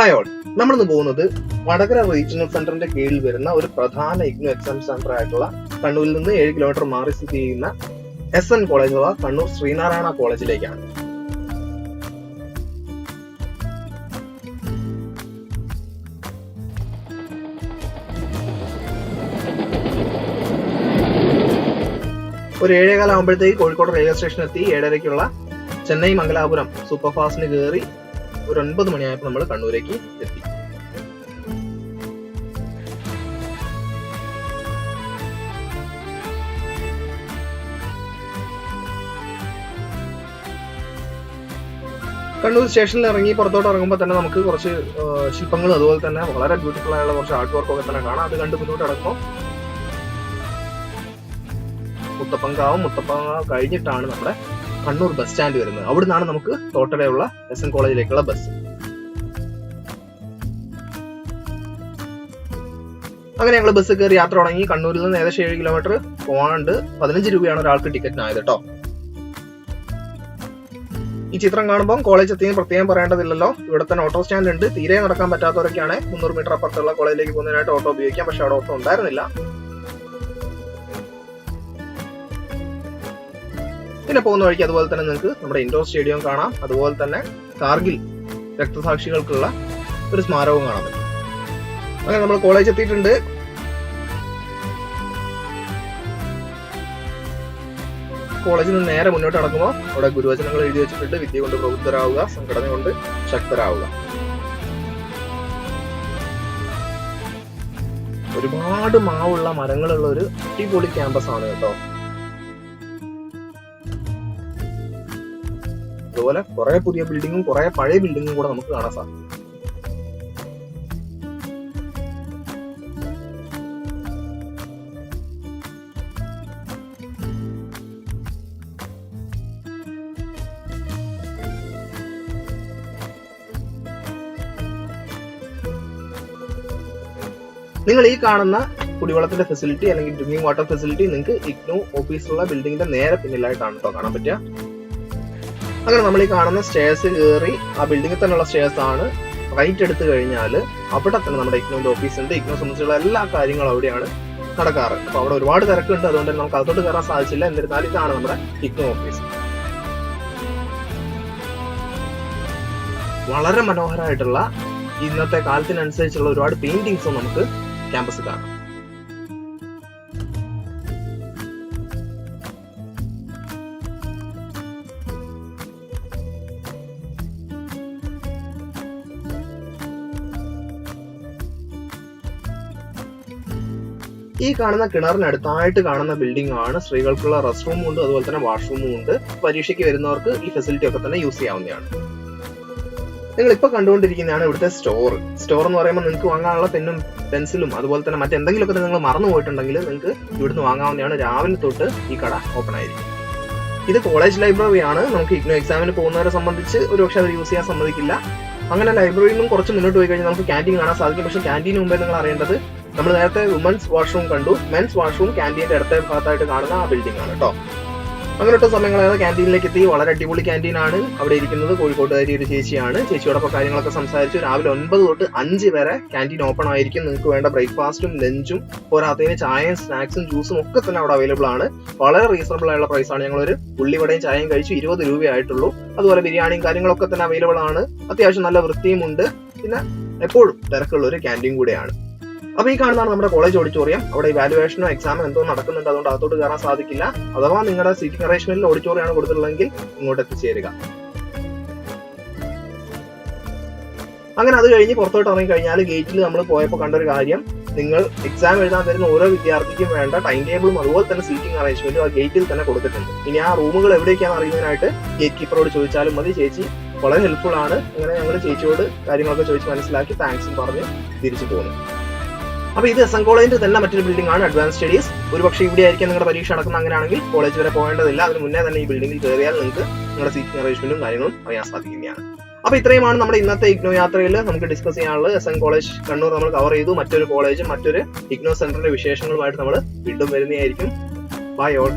Hi all നമ്മളിന്ന് പോകുന്നത് Vadakara regional സെന്ററിന്റെ കീഴിൽ വരുന്ന ഒരു പ്രധാന ഇഗ്നോ എക്സാം സെന്റർ ആയിട്ടുള്ള കണ്ണൂരിൽ നിന്ന് ഏഴ് കിലോമീറ്റർ മാറി സ്ഥിതി ചെയ്യുന്ന എസ് എൻ കോളേജ് അഥവാ കണ്ണൂർ ശ്രീനാരായണ കോളേജിലേക്കാണ്. ഒരു ഏഴേകാലാകുമ്പോഴത്തേക്ക് കോഴിക്കോട് റെയിൽവേ സ്റ്റേഷൻ എത്തി. ഏഴരയ്ക്കുള്ള ചെന്നൈ മംഗലാപുരം സൂപ്പർഫാസ്റ്റിന് കയറി ഒരു ഒൻപത് മണിയായപ്പോൾ നമ്മൾ കണ്ണൂരേക്ക് എത്തി. കണ്ണൂർ സ്റ്റേഷനിൽ ഇറങ്ങി പുറത്തോട്ട് ഇറങ്ങുമ്പോൾ തന്നെ നമുക്ക് കുറച്ച് ശില്പങ്ങൾ അതുപോലെ തന്നെ വളരെ ബ്യൂട്ടിഫുൾ ആയുള്ള കുറച്ച് ആർട്ട് വർക്ക് ഒക്കെ തന്നെ കാണാം. അത് കണ്ട് മുന്നോട്ട് ഇറങ്ങുമ്പോൾ മുത്തപ്പങ്കാവും മുത്തപ്പങ്കാവ് കഴിഞ്ഞിട്ടാണ് നമ്മുടെ കണ്ണൂർ ബസ് സ്റ്റാൻഡ് വരുന്നത്. അവിടെ നിന്നാണ് നമുക്ക് തോട്ടടയുള്ള എസ് എൻ കോളേജിലേക്കുള്ള ബസ് അങ്ങനെ ഞങ്ങൾ ബസ് കയറി യാത്ര തുടങ്ങി. കണ്ണൂരിൽ നിന്ന് ഏകദേശം ഏഴ് കിലോമീറ്റർ പോകാണ്ട് പതിനഞ്ച് രൂപയാണ് ഒരാൾക്ക് ടിക്കറ്റിനായത് കേട്ടോ. ഈ ചിത്രം കാണുമ്പോൾ കോളേജ് എത്തിയും പ്രത്യേകം പറയേണ്ടതില്ലല്ലോ. ഇവിടെ തന്നെ ഓട്ടോ സ്റ്റാൻഡ് ഉണ്ട്. തീരെ നടക്കാൻ പറ്റാത്തവരൊക്കെയാണ് മുന്നൂറ് മീറ്റർ അപ്പുറത്തുള്ള കോളേജിലേക്ക് പോകുന്നതിനായിട്ട് ഓട്ടോ ഉപയോഗിക്കാം. പക്ഷെ അവിടെ ഓട്ടോ ഉണ്ടായിരുന്നില്ല. പിന്നെ പോകുന്ന വഴിക്ക് അതുപോലെ തന്നെ നിങ്ങൾക്ക് നമ്മുടെ ഇൻഡോർ സ്റ്റേഡിയം കാണാം. അതുപോലെ തന്നെ കാർഗിൽ രക്തസാക്ഷികൾക്കുള്ള ഒരു സ്മാരകവും കാണാൻ പറ്റും. അങ്ങനെ നമ്മൾ കോളേജ് എത്തിയിട്ടുണ്ട്. കോളേജിൽ നിന്ന് നേരെ മുന്നോട്ട് നടക്കുമ്പോൾ അവിടെ ഗുരുവചനങ്ങൾ എഴുതി വെച്ചിട്ടുണ്ട്. വിദ്യ കൊണ്ട് പ്രബുദ്ധരാവുക സംഘടന കൊണ്ട് ശക്തരാവുക. ഒരുപാട് മാവുള്ള മരങ്ങളുള്ള ഒരു അടിപൊളി ക്യാമ്പസ് ആണ് കേട്ടോ. അതുപോലെ കുറെ പുതിയ ബിൽഡിങ്ങും കുറെ പഴയ ബിൽഡിങ്ങും കൂടെ നമുക്ക് കാണാൻ സാധിക്കും. നിങ്ങൾ ഈ കാണുന്ന കുടിവെള്ളത്തിന്റെ ഫെസിലിറ്റി അല്ലെങ്കിൽ ഡ്രിങ്കിങ് വാട്ടർ ഫെസിലിറ്റി നിങ്ങൾക്ക് ഇഗ്നു ഓഫീസിലുള്ള ബിൽഡിങ്ങിന്റെ നേരെ പിന്നിലായിട്ടാണ് കേട്ടോ കാണാൻ പറ്റുക. അങ്ങനെ നമ്മൾ ഈ കാണുന്ന സ്റ്റേഴ്സ് കയറി ആ ബിൽഡിങ്ങിൽ തന്നെയുള്ള സ്റ്റേഴ്സ് ആണ് റൈറ്റ് എടുത്തു കഴിഞ്ഞാൽ അവിടെ തന്നെ നമ്മുടെ ഇഗ്നോന്റെ ഓഫീസ് ഉണ്ട്. ഇഗ്നോ സംബന്ധിച്ചുള്ള എല്ലാ കാര്യങ്ങളും അവിടെയാണ് നടക്കാറ്. അപ്പൊ അവിടെ ഒരുപാട് തിരക്കുണ്ട്. അതുകൊണ്ട് നമുക്ക് അകത്തോട്ട് കയറാൻ സാധിച്ചില്ല. എന്നിരുന്നാലും ഇതാണ് നമ്മുടെ ഇഗ്നോ ഓഫീസ് വളരെ മനോഹരമായിട്ടുള്ള ഇന്നത്തെ കാലത്തിനനുസരിച്ചുള്ള ഒരുപാട് പെയിന്റിങ്സും നമുക്ക് ക്യാമ്പസ് കാണാം. ഈ കാണുന്ന കിണറിനടുത്തായിട്ട് കാണുന്ന ബിൽഡിംഗ് ആണ് സ്ത്രീകൾക്കുള്ള റെസ്റ്റ് റൂമും ഉണ്ട് അതുപോലെ തന്നെ വാഷ്റൂമും ഉണ്ട്. പരീക്ഷയ്ക്ക് വരുന്നവർക്ക് ഈ ഫെസിലിറ്റി ഒക്കെ തന്നെ യൂസ് ചെയ്യാവുന്നതാണ്. നിങ്ങൾ ഇപ്പൊ കണ്ടുകൊണ്ടിരിക്കുന്നതാണ് ഇവിടുത്തെ സ്റ്റോർ. സ്റ്റോർ എന്ന് പറയുമ്പോൾ നിങ്ങൾക്ക് വാങ്ങാനുള്ള പെന്നും പെൻസിലും അതുപോലെ തന്നെ മറ്റെന്തെങ്കിലുമൊക്കെ നിങ്ങൾ മറന്നു പോയിട്ടുണ്ടെങ്കിൽ നിങ്ങൾക്ക് ഇവിടുന്ന് വാങ്ങാവുന്നതാണ് രാവിലെ തൊട്ട് ഈ കട ഓപ്പൺ ആയിരിക്കും. ഇത് കോളേജ് ലൈബ്രറി ആണ്. നമുക്ക് ഇഗ്നോ എക്സാമിന് പോകുന്നവരെ സംബന്ധിച്ച് ഒരുപക്ഷെ അത് യൂസ് ചെയ്യാൻ സമ്മതിക്കില്ല. അങ്ങനെ ലൈബ്രറിയിൽ നിന്നും കുറച്ച് മുന്നോട്ട് പോയി കഴിഞ്ഞാൽ നമുക്ക് ക്യാന്റീൻ കാണാൻ സാധിക്കും. പക്ഷേ ക്യാന്റീന് മുമ്പേ നിങ്ങൾ അറിയേണ്ടത് നമ്മൾ നേരത്തെ വുമൻസ് വാഷ്റൂം കണ്ടു. മെൻസ് വാഷ്റൂം ക്യാന്റീന്റെ അടുത്ത ഭാഗത്തായിട്ട് കാണുന്ന ആ ബിൽഡിംഗ് ആണ് കേട്ടോ അങ്ങനത്തെ സമയങ്ങളായത് ക്യാന്റീനിലേക്ക് എത്തി. വളരെ അടിപൊളി ക്യാന്റീൻ ആണ്. അവിടെ ഇരിക്കുന്നത് കോഴിക്കോട്ടുകാരി ഒരു ചേച്ചിയാണ്. ചേച്ചിയോടൊപ്പം കാര്യങ്ങളൊക്കെ സംസാരിച്ചു. രാവിലെ ഒൻപത് തൊട്ട് അഞ്ച് വരെ ക്യാന്റീൻ ഓപ്പൺ ആയിരിക്കും. നിങ്ങൾക്ക് വേണ്ട ബ്രേക്ക്ഫാസ്റ്റും ലഞ്ചും പോരാത്തതിന് ചായയും സ്നാക്സും ജ്യൂസും ഒക്കെ തന്നെ അവിടെ അവൈലബിൾ ആണ്. വളരെ റീസണബിൾ ആയുള്ള പ്രൈസ് ആണ്. ഞങ്ങൾ ഒരു ഉള്ളിവടയും ചായയും കഴിച്ചു. ഇരുപത് രൂപയായിട്ടുള്ളൂ അതുപോലെ ബിരിയാണിയും കാര്യങ്ങളൊക്കെ തന്നെ അവൈലബിൾ ആണ്. അത്യാവശ്യം നല്ല വൃത്തിയും ഉണ്ട് പിന്നെ എപ്പോഴും തിരക്കുള്ള ഒരു ക്യാന്റീൻ കൂടെയാണ്. അപ്പൊ ഈ കാണുന്നതാണ് നമ്മുടെ കോളേജ് ഓഡിറ്റോറിയം അവിടെ ഇവാലുവേഷനോ എക്സാമോ എന്തോ നടക്കുന്നുണ്ട്. അതുകൊണ്ട് അകത്തോട്ട് കയറാൻ സാധിക്കില്ല. അഥവാ നിങ്ങളുടെ സീറ്റിംഗ് അറേഞ്ച്മെന്റിൽ ഓഡിറ്റോറിയം ആണ് കൊടുത്തിട്ടുള്ളതെങ്കിൽ ഇങ്ങോട്ട് എത്തിച്ചേരുക. അങ്ങനെ അത് കഴിഞ്ഞ് പുറത്തോട്ട് ഇറങ്ങി കഴിഞ്ഞാൽ ഗേറ്റിൽ നമ്മൾ പോയപ്പോൾ കണ്ടൊരു കാര്യം. നിങ്ങൾ എക്സാം എഴുതാൻ വരുന്ന ഓരോ വിദ്യാർത്ഥിക്കും വേണ്ട ടൈം ടേബിളും അതുപോലെ തന്നെ സീറ്റിംഗ് അറേഞ്ച്മെന്റും ആ ഗേറ്റിൽ തന്നെ കൊടുത്തിട്ടുണ്ട്. ഇനി ആ റൂമുകൾ എവിടെയൊക്കെയാണ് അറിയുന്നതിനായിട്ട് ഗേറ്റ് കീപ്പറോട് ചോദിച്ചാലും മതി. ചേച്ചി വളരെ ഹെൽപ്ഫുൾ ആണ്. അങ്ങനെ ഞങ്ങൾ ചേച്ചിയോട് കാര്യങ്ങളൊക്കെ ചോദിച്ച് മനസ്സിലാക്കി താങ്ക്സും പറഞ്ഞ് തിരിച്ചു പോകുന്നു അപ്പൊ ഇത് എസ് എൻ കോളേജിന്റെ തന്നെ മറ്റൊരു ബിൽഡിംഗ് ആണ് അഡ്വാൻസ് സ്റ്റഡീസ് ഒരുപക്ഷെ ഇവിടെ ആയിരിക്കും നിങ്ങളുടെ പരീക്ഷ നടക്കുന്ന അങ്ങനെയാണെങ്കിൽ കോളേജ് വരെ പോകേണ്ടതില്ല. അതിന് മുന്നേ തന്നെ ഈ ബിൽഡിംഗിൽ കയറിയാൽ നിങ്ങൾക്ക് നിങ്ങളുടെ സീറ്റിംഗ് അറേഞ്ച്മെന്റും കാര്യങ്ങളും അറിയാൻ സാധിക്കുന്നതാണ്. അപ്പൊ ഇത്രയുമാണ് നമ്മുടെ ഇന്നത്തെ ഇഗ്നോ യാത്രയിൽ നമുക്ക് ഡിസ്കസ് ചെയ്യാനുള്ളത്. എസ് എൻ കോളേജ് കണ്ണൂർ നമ്മൾ കവർ ചെയ്തു. മറ്റൊരു കോളേജും മറ്റൊരു ഇഗ്നോ സെന്ററിന്റെ വിശേഷങ്ങളുമായിട്ട് നമ്മൾ വീണ്ടും വരുന്നതായിരിക്കും. By all